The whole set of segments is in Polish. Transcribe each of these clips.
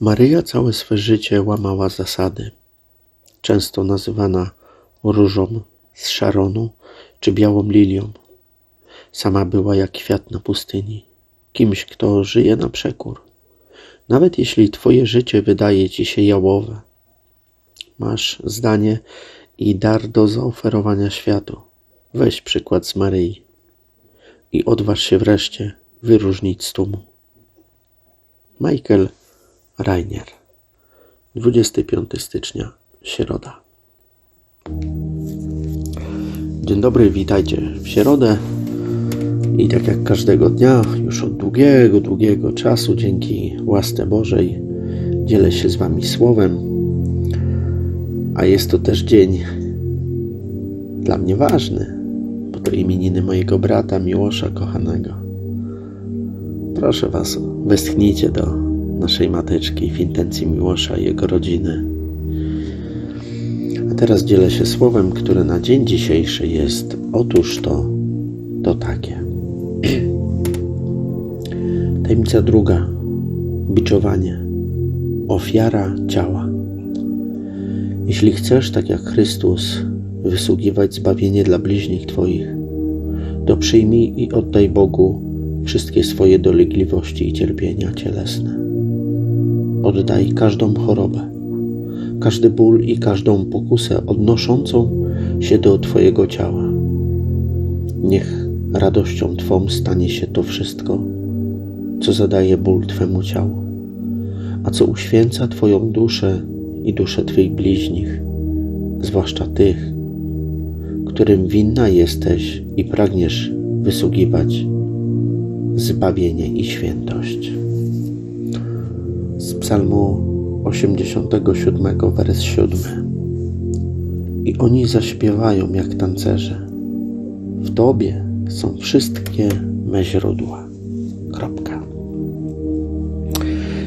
Maryja całe swe życie łamała zasady. Często nazywana różą z Szaronu czy białą lilią. Sama była jak kwiat na pustyni, kimś, kto żyje na przekór. Nawet jeśli twoje życie wydaje ci się jałowe, masz zdanie i dar do zaoferowania światu. Weź przykład z Maryi i odważ się wreszcie wyróżnić z tłumu. Michael Rainier 25 stycznia, środa. Dzień dobry, witajcie w środę. I tak jak każdego dnia, już od długiego, długiego czasu, dzięki łasce Bożej, dzielę się z Wami słowem. A jest to też dzień dla mnie ważny, bo to imieniny mojego brata Miłosza kochanego. Proszę Was, westchnijcie do naszej mateczki w intencji Miłosza i jego rodziny. A teraz dzielę się słowem, które na dzień dzisiejszy jest otóż to, to takie. Tajemnica druga. Biczowanie. Ofiara ciała. Jeśli chcesz, tak jak Chrystus, wysługiwać zbawienie dla bliźnich Twoich, to przyjmij i oddaj Bogu wszystkie swoje dolegliwości i cierpienia cielesne. Oddaj każdą chorobę, każdy ból i każdą pokusę odnoszącą się do Twojego ciała. Niech radością Twą stanie się to wszystko, co zadaje ból Twemu ciału, a co uświęca Twoją duszę i duszę Twych bliźnich, zwłaszcza tych, którym winna jesteś i pragniesz wysługiwać zbawienie i świętość. Z Psalmu 87, wers 7. I oni zaśpiewają jak tancerze. W Tobie są wszystkie me źródła. Kropka.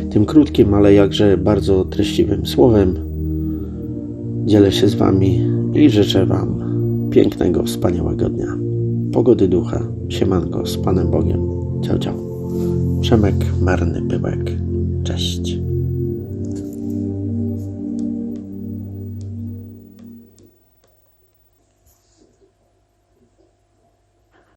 Tym krótkim, ale jakże bardzo treściwym słowem dzielę się z Wami i życzę Wam pięknego, wspaniałego dnia. Pogody ducha, siemanko z Panem Bogiem. Ciao, ciao. Przemek Marny Pyłek.